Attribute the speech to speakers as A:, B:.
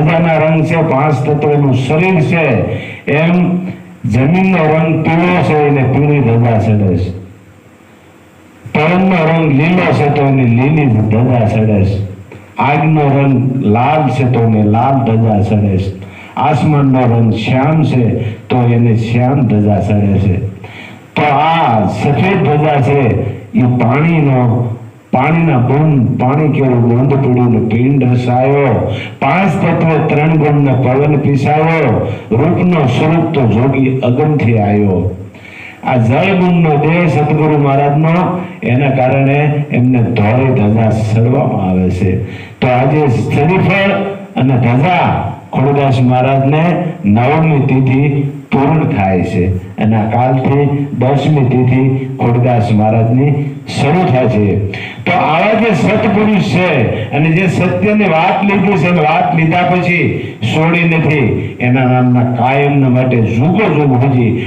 A: ધજાના રંગ છે, પાંચ તત્વનું શરીર છે, એમ જમીનનો રંગ પીળો છે એને પીળી ધજા ચડે છે. પવનનો રંગ લીલો છે તો એને લીલી ધજા ચડે છે. આગનો રંગ લાલ છે તો એને લાલ ધજા ચડે છે. આસમાનનો રંગ શ્યામ છે તો એને શ્યામ ધજા ચડે છે. તો આ સફેદ ધજા છે, એ પાણીનો પાણીના બુંદ પાણી કેવું બંધ પડ્યું ને પિંડ રસાયો પાંચ તત્વો ત્રણ ગુણને પવન પીસાયો. રૂપનો સ્વરૂપ તો જોગી અગમથી આવ્યો. આ જળ ગુણનો દેહ સદગુરુ મહારાજનો, એના કારણે એમને ધોળી ધજા સડવામાં આવે છે. તો આજે શ્રીફળ અને ધજા ખોડદાસ મહારાજને નવમી તિથિ પૂર્ણ થાય છે. અને આ કાલથી દસમી તિથિ ખોડદાસ મહારાજની શરૂ થાય છે. તો આવા જે સત્પુરુષ છે, અને જે સત્યની વાત લીધી છે વાત લીધા પછી છોડી નથી. એના નામના કાયમના માટે જુગો જુગ હજી